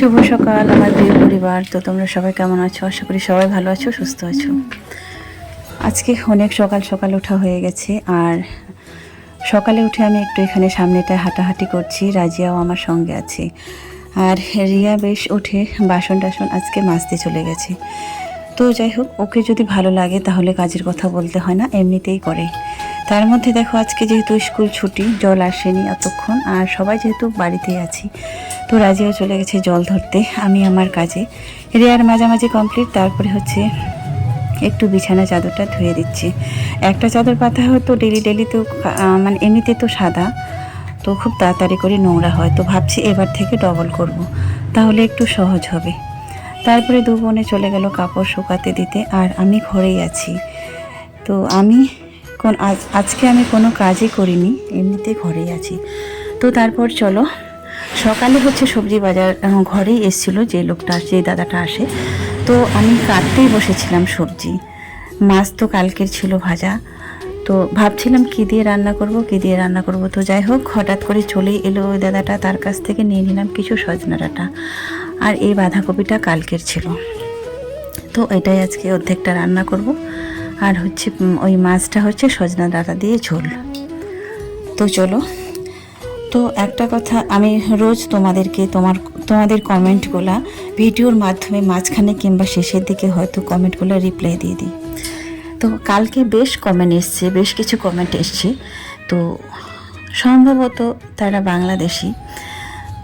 শুভ সকাল, আমার প্রিয় পরিবার। তো তোমরা সবাই কেমন আছো? আশা করি সবাই ভালো আছো, সুস্থ আছো। আজকে অনেক সকাল সকাল ওঠা হয়ে গেছে, আর সকালে উঠে আমি একটু এখানে সামনেটায় হাঁটাহাঁটি করছি, রাজিয়াও আমার সঙ্গে আছে। আর রিয়া বেশ উঠে বাসন টাসন আজকে মাজতে চলে গেছে। তো যাই হোক, ওকে যদি ভালো লাগে তাহলে কাজের কথা বলতে হয় না, এমনিতেই করে। তার মধ্যে দেখো, আজকে যেহেতু স্কুল ছুটি, জল আসেনি এতক্ষণ, আর সবাই যেহেতু বাড়িতেই আছি তো রাজিয়াও চলে গেছে জল ধরতে, আমি আমার কাজে। রেয়ার মাঝামাঝি কমপ্লিট তারপরে হচ্ছে একটু বিছানা চাদরটা ধুয়ে দিচ্ছি। একটা চাদর পাতা হয়তো ডেলি ডেলি তো মানে এমনিতে তো সাদা, তো খুব তাড়াতাড়ি করে নোংরা হয়। তো ভাবছি এবার থেকে ডবল করব। তাহলে একটু সহজ হবে। তারপরে দু বোনে চলে গেল কাপড় শুকাতে দিতে, আর আমি ঘরেই আছি। তো আমি কোন, আজ, আজকে আমি কোনো কাজই করিনি, এমনিতে ঘরেই আছি। তো তারপর চলো সকালে হচ্ছে সবজি বাজার ঘরেই এসেছিল যে লোকটা যে দাদাটা আসে। তো আমি কাটতেই বসেছিলাম সবজি। মাছ তো কালকের ছিল ভাজা। তো ভাবছিলাম কী দিয়ে রান্না করব, কী দিয়ে রান্না করব। তো যাই হোক, হঠাৎ করে চলেই এলো ওই দাদাটা, তার কাছ থেকে নিয়ে নিলাম কিছু সজনা ডাঁটা। আর এই বাঁধাকপিটা কালকের ছিল। তো এটাই আজকে অর্ধেকটা রান্না করব। আর হচ্ছে ওই মাছটা হচ্ছে সজনা ডাঁটা দিয়ে ঝোল। তো চলো। তো একটা কথা, আমি রোজ তোমাদেরকে, তোমার, তোমাদের কমেন্টগুলা ভিডিওর মাধ্যমে মাঝখানে কিংবা শেষের দিকে হয়তো কমেন্টগুলো রিপ্লাই দিয়ে দিই। তো কালকে বেশ কমেন্ট এসছে, বেশ কিছু কমেন্ট এসছে। তো সম্ভবত তারা বাংলাদেশি।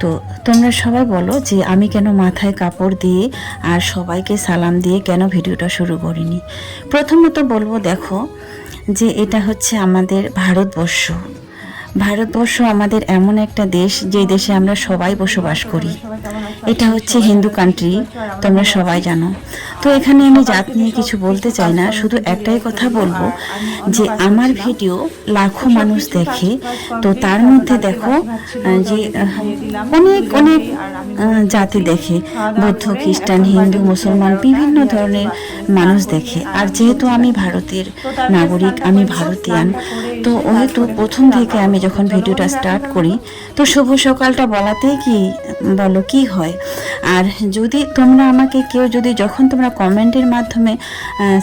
তো তোমরা সবাই বলো যে আমি কেন মাথায় কাপড় দিয়ে আর সবাইকে সালাম দিয়ে কেন ভিডিওটা শুরু করিনি? প্রথমত বলব দেখো যে এটা হচ্ছে আমাদের ভারতবর্ষ। ভারতবর্ষ আমাদের এমন একটা দেশ যে দেশে আমরা সবাই বসবাস করি। এটা হচ্ছে হিন্দু কান্ট্রি তোমরা সবাই জানো। তো এখানে আমি জাত নিয়ে কিছু বলতে চাই না, শুধু একটাই কথা বলব যে আমার ভিডিও লাখো মানুষ দেখে, তো তার মধ্যে দেখো যে অনেক অনেক জাতি দেখে, বৌদ্ধ, খ্রিস্টান, হিন্দু, মুসলমান, বিভিন্ন ধরনের মানুষ দেখে। আর যেহেতু আমি ভারতের নাগরিক, আমি ভারতীয়ান তো হয়তো প্রথম থেকে আমি যখন ভিডিওটা স্টার্ট করি, তো শুভ সকালটা বলাতেই কি বলো, কি হয়? আর যদি তোমরা আমাকে কেউ যদি যখন তোমরা কমেন্টের মাধ্যমে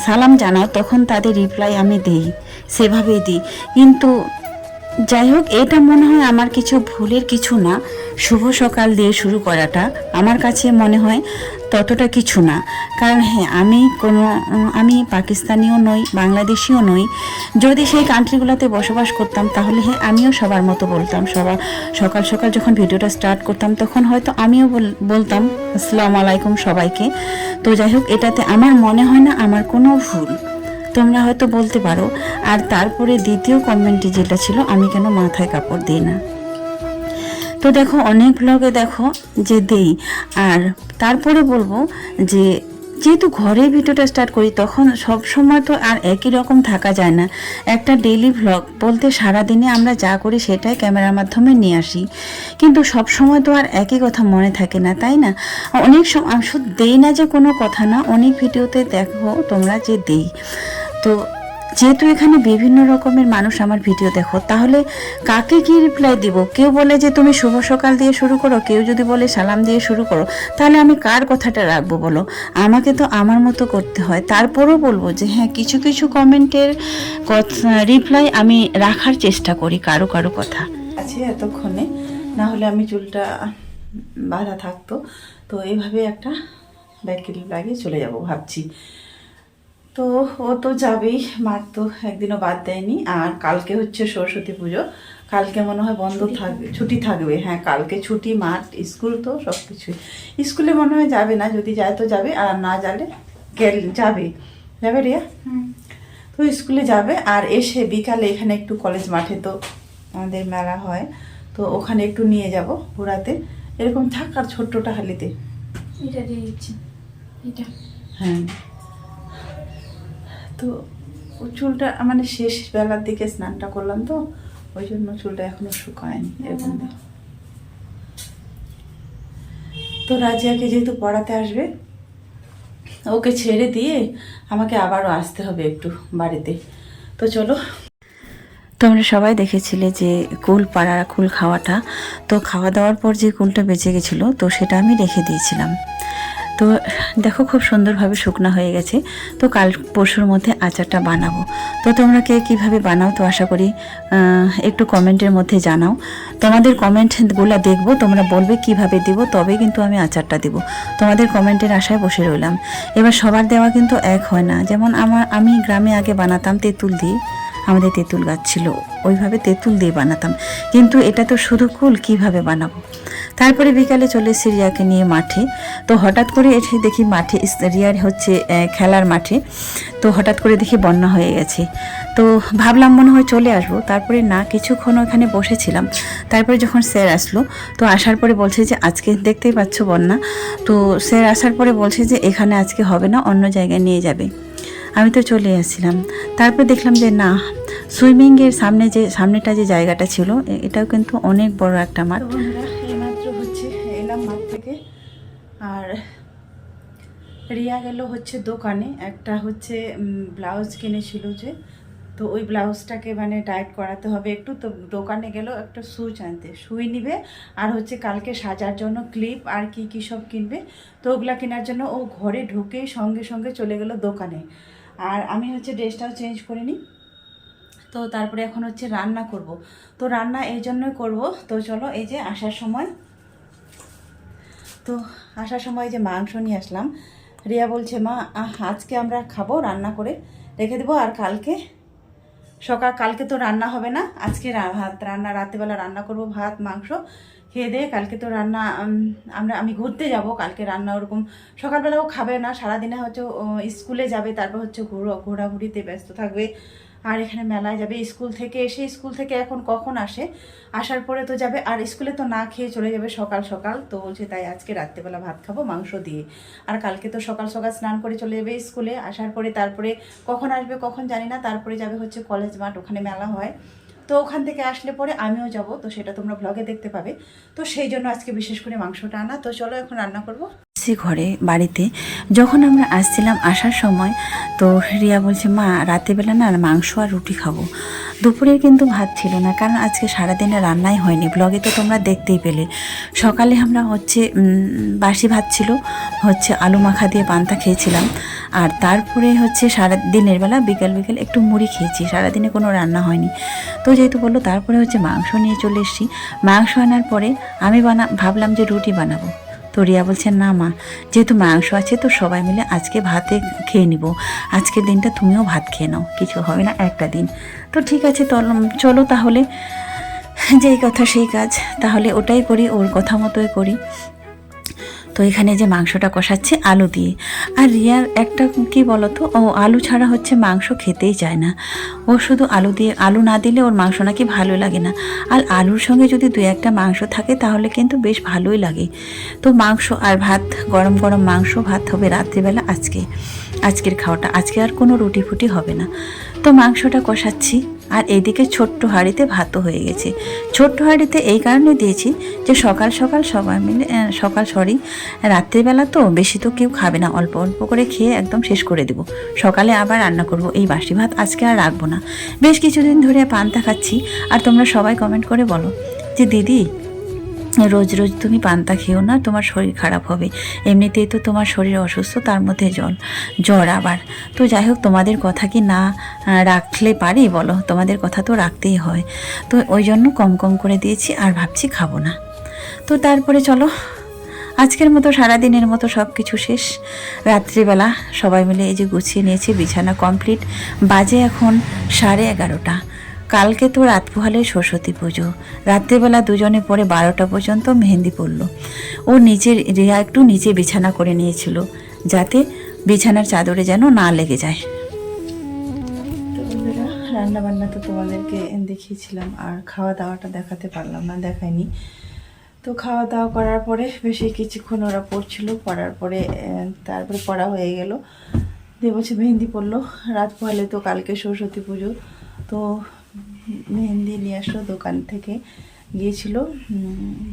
সালাম জানাও, তখন তাদের রিপ্লাই আমি দেই, সেভাবেই দিই। কিন্তু যাই হোক এটা মনে হয় আমার কিছু ভুলের কিছু না। শুভ সকাল দিয়ে শুরু করাটা আমার কাছে মনে হয় ততটা কিছু না। কারণ হ্যাঁ আমি কোনো, আমি পাকিস্তানিও নই, বাংলাদেশিও নই। যদি সেই কান্ট্রিগুলোতে বসবাস করতাম, তাহলে হ্যাঁ আমিও সবার মতো বলতাম। সবার সকাল সকাল যখন ভিডিওটা স্টার্ট করতাম, তখন হয়তো আমিও বল- বলতাম, আসসালামু আলাইকুম সবাইকে। তো যাই হোক এটাতে আমার মনে হয় না আমার কোনো ভুল। তোমরা হয়তো বলতে পারো, আর তারপরে দ্বিতীয় কমেন্টে যেটা ছিল, আমি কেন মাথায় কাপড় দিই না? তো দেখো, অনেক ব্লগে দেখো যে দেই, আর তারপরে বলব যে যেহেতু ঘরে ভিডিওটা স্টার্ট করি, তখন সব সময় তো আর একই রকম থাকা যায় না। একটা ডেইলি ভ্লগ বলতে সারাদিনে আমরা যা করি সেটাই ক্যামেরার মাধ্যমে নিয়ে আসি। কিন্তু সব সময় তো আর একই কথা মনে থাকে না, তাই না? অনেক সময় শুধু দেই না যে কোনো কথা না, অনেক ভিডিওতে দেখো তোমরা যে দেই। তো যেহেতু এখানে বিভিন্ন রকমের মানুষ আমার ভিডিও দেখো, তাহলে কাকে কি রিপ্লাই দিব? কেউ বলে যে তুমি শুভ সকাল দিয়ে শুরু করো, কেউ যদি বলে সালাম দিয়ে শুরু করো, তাহলে আমি কার কথাটা রাখব বলো? আমাকে তো আমার মতো করতে হয়। তারপরও বলব যে হ্যাঁ কিছু কিছু কমেন্টের রিপ্লাই আমি রাখার চেষ্টা করি কারও কারও কথা। আছে এতক্ষণে না হলে আমি চুলটা বাঁধা থাকতো, তো এইভাবে একটা ক্লিপ লাগিয়ে চলে যাব ভাবছি। তো ও তো যাবেই মার তো একদিনও বাদ দেয়নি। আর কালকে হচ্ছে সরস্বতী পুজো। কালকে মনে হয় বন্ধ থাকবে। ছুটি থাকবে হ্যাঁ কালকে ছুটি মাঠ স্কুল তো সব কিছুই স্কুলে মনে হয় যাবে না যদি যায় তো যাবে আর না যালে গেল যাবে। যাবে রিয়া? তো স্কুলে যাবে আর এসে বিকালে এখানে একটু কলেজ মাঠে তো আমাদের মেলা হয়। তো ওখানে একটু নিয়ে যাব ঘোরাতে। এরকম থাক আর ছোট্টটা হালিতে। এটা দিয়ে দিচ্ছি। এটা। হ্যাঁ। তো ও চুলটা মানে শেষ বেলার দিকে স্নানটা করলাম তো, ওই জন্য চুলটা এখনও শুকায়নি এরকম। তো রাজিয়াকে যেহেতু পড়াতে আসবে, ওকে ছেড়ে দিয়ে আমাকে আবারও আসতে হবে একটু বাড়িতে। তো চলো। তোমরা সবাই দেখেছিলে যে কুল পাড়া কুল খাওয়াটা। তো খাওয়া দাওয়ার পর যে কুলটা বেঁচে গেছিল, তো সেটা আমি রেখে দিয়েছিলাম। তো দেখো খুব সুন্দরভাবে শুকনো হয়ে গেছে। তো কাল পরশুর মধ্যে আচারটা বানাবো। তো তোমরা কে কীভাবে বানাও তো আশা করি একটু কমেন্টের মধ্যে জানাও। তোমাদের কমেন্টগুলো দেখব, তোমরা বলবে কীভাবে দিব তবে কিন্তু আমি আচারটা দিব। তোমাদের কমেন্টের আশায় বসে রইলাম। এবার সবার দেওয়া কিন্তু এক হয় না। যেমন আমার আমি গ্রামে আগে বানাতাম তেঁতুল দিয়ে। আমাদের তেঁতুল গাছ ছিল। ওইভাবে তেঁতুল দিয়ে বানাতাম। কিন্তু এটা তো শুধু কুল, কীভাবে বানাবো? তারপরে বিকালে চলে এসেছি রিয়াকে নিয়ে মাঠে। তো হঠাৎ করে এসে দেখি মাঠে রিয়ার হচ্ছে খেলার মাঠে। তো হঠাৎ করে দেখি বন্যা হয়ে গেছে। তো ভাবলাম মনে হয় চলে আসব। তারপরে না, কিছুক্ষণ ওখানে বসেছিলাম। তারপরে যখন স্যার আসলো, তো আসার পরে বলছে যে, আজকে দেখতেই পাচ্ছ বন্যা। তো স্যার আসার পরে বলছে যে, এখানে আজকে হবে না, অন্য জায়গায় নিয়ে যাবে। আমি তো চলে আসছিলাম তারপর দেখলাম যে না সুইমিংয়ের সামনে যে, সামনেটা যে জায়গাটা ছিল এটাও কিন্তু অনেক বড় একটা মাঠ। এইমাত্র হচ্ছে, এলাম মাঠ থেকে। আর রিয়া গেল হচ্ছে দোকানে। একটা হচ্ছে ব্লাউজ কিনেছিল যে। তো ওই ব্লাউজটাকে মানে টাইট করাতে হবে একটু। তো দোকানে গেল একটা সুচ আনতে। সুই নিবে আর হচ্ছে কালকে সাজার জন্য ক্লিপ আর কি কি সব কিনবে। তো ওগুলা কেনার জন্য ও ঘরে ঢুকেই সঙ্গে সঙ্গে চলে গেল দোকানে। আর আমি হচ্ছে ড্রেসটাও চেঞ্জ করে নিই। তো তারপরে এখন হচ্ছে রান্না করব। তো রান্না এই জন্যই করব। তো চলো এই যে আসার সময়। তো আসার সময় যে মাংস নিয়ে আসলাম। রিয়া বলছে, মা আজকে আমরা খাব রান্না করে। রেখে দেবো আর কালকে। সকাল কালকে তো রান্না হবে না। আজকে ভাত রান্না, রাত্রেবেলা রান্না করব ভাত, মাংস। খেয়ে দিয়ে কালকে তো রান্না আমরা, আমি ঘুরতে যাব, কালকে রান্না ওরকম সকালবেলাও খাবে না, সারাদিনে হচ্ছে স্কুলে যাবে, তারপর হচ্ছে ঘোরা, ঘোরাঘুরিতে ব্যস্ত থাকবে, আর এখানে মেলায় যাবে, স্কুল থেকে এসে, স্কুল থেকে এখন কখন আসে, আসার পরে তো যাবে, আর স্কুলে তো না খেয়ে চলে যাবে সকাল সকাল, তো বলছে তাই আজকে রাত্রেবেলা ভাত খাব, মাংস দিয়ে, আর কালকে তো সকাল সকাল স্নান করে চলে যাবে স্কুলে, আসার পরে তারপরে কখন আসবে, কখন জানি না, তারপরে যাবে হচ্ছে কলেজ মাঠ, ওখানে মেলা হয় তো ওখান থেকে আসলে পরে আমিও যাব, তো সেটা তোমরা ব্লগে দেখতে পাবে। তো সেই জন্য আজকে বিশেষ করে মাংসটা আনা। তো চলো এখন রান্না করব। ঘরে, বাড়িতে। যখন আমরা আসছিলাম আসার সময়, তো রিয়া বলছে, মা রাতেরবেলা না মাংস আর রুটি খাব। দুপুরের কিন্তু ভাত ছিল না, কারণ আজকে সারাদিনে রান্নাই হয়নি। ব্লগে তো তোমরা দেখতেই পেলে। সকালে আমরা হচ্ছে বাসি ভাত ছিল, হচ্ছে আলু মাখা দিয়ে পান্তা খেয়েছিলাম। আর তারপরে হচ্ছে সারা দিনের বেলা বিকাল বিকেল একটু মুড়ি খেয়েছি। সারাদিনে কোনো রান্না হয়নি। তো যেহেতু বলল, তারপরে হচ্ছে মাংস নিয়ে চলে এসেছি। মাংস আনার পরে আমি বানা ভাবলাম যে রুটি বানাবো। তো রিয়া বলছে, না মা, যেহেতু মাংস আছে তো সবাই মিলে আজকে ভাতে খেয়ে নিব। আজকের দিনটা তুমিও ভাত খেয়ে নাও। কিছু হবে না, একটা দিন। তো ঠিক আছে চলো তাহলে। যেই কথা সেই কাজ। তাহলে ওটাই করি, ওর কথা মতোই করি। তো এখানে যে মাংসটা কষাচ্ছে আলু দিয়ে। আর রিয়ার একটা কি বলতো? ও আলু ছাড়া হচ্ছে মাংস খেতেই চায় না। ও শুধু আলু দিয়ে, আলু না দিলে ওর মাংস নাকি ভালো লাগে না। আর আলুর সঙ্গে যদি দু একটা মাংস থাকে তাহলে কিন্তু বেশ ভালোই লাগে। তো মাংস আর ভাত, গরম গরম মাংস ভাত হবে রাত্রিবেলা আজকে। আজকের খাওয়াটা, আজকে আর কোনো রুটি ফুটি হবে না। তো মাংসটা কষাচ্ছি। আর এদিকে ছোট্ট হাঁড়িতে ভাতও হয়ে গেছে। ছোট্ট হাঁড়িতে এই কারণে দিয়েছি যে সকাল সকাল সবাই মিলে সকাল সরি, রাত্রিবেলা তো বেশি তো কেউ খাবে না, অল্প অল্প করে খেয়ে একদম শেষ করে দেবো। সকালে আবার রান্না করব এই বাসি ভাত, আজকে আর রাখব না। বেশ কিছুদিন ধরে পান্তা খাচ্ছি, আর তোমরা সবাই কমেন্ট করে বলো যে, দিদি রোজ রোজ তুমি পান্তা খেও না, তোমার শরীর খারাপ হবে। এমনিতেই তো তোমার শরীর অসুস্থ, তার মধ্যে জল জ্বর আবার। তো যাই হোক, তোমাদের কথা কি না রাখলে পারি বলো? তোমাদের কথা তো রাখতেই হয়। তো ওই জন্য কম কম করে দিয়েছি, আর ভাবছি খাব না। তো তারপরে চলো, আজকের মতো সারাদিনের মতো সব কিছু শেষ। রাত্রিবেলা সবাই মিলে এই যে গুছিয়ে নিয়েছি, বিছানা কমপ্লিট। বাজে এখন সাড়ে এগারোটা। কালকে তো রাত পোহালে সরস্বতী পুজো। রাত্রিবেলা দুজনে পরে বারোটা পর্যন্ত মেহেন্দি পড়ল ও নিচের রিয়া একটু নিচে বিছানা করে নিয়েছিল, যাতে বিছানার চাদরে যেন না লেগে যায়। রান্না বান্না তো তোমাদেরকে দেখিয়েছিলাম, আর খাওয়া দাওয়াটা দেখাতে পারলাম না দেখাইনি তো খাওয়া দাওয়া করার পরে বেশি কিছুক্ষণ ওরা পড়ছিল, পড়ার পরে তারপরে পড়া হয়ে গেল। দিয়ে বলছে মেহেন্দি পড়ল রাত পোহালে তো কালকে সরস্বতী পুজো, তো মেহেন্দি নিয়ে আসলো, দোকান থেকে গিয়েছিল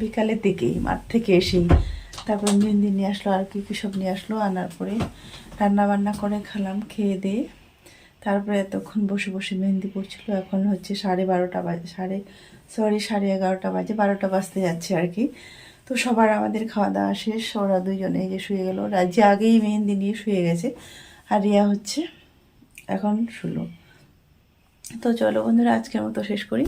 বিকালের দিকেই, মাঠ থেকে এসেই। তারপর মেহেন্দি নিয়ে আসলো, আর কি কি সব নিয়ে আসলো, আনার পরে রান্না বান্না করে খেলাম, খেয়ে দিয়ে। তারপরে এতক্ষণ বসে বসে মেহেন্দি পড়ছিল, এখন হচ্ছে সাড়ে বারোটা বাজে, সাড়ে সরি সাড়ে এগারোটা বাজে, বারোটা বাজতে যাচ্ছে আর কি। তো সবার আমাদের খাওয়া দাওয়া শেষ, ওরা দুইজনে এই যে শুয়ে গেল, রাজ্যে আগেই মেহেন্দি নিয়ে শুয়ে গেছে। আর রিয়া হচ্ছে এখন শুলো। তো চলো বন্ধুরা আজকের মতো শেষ করি।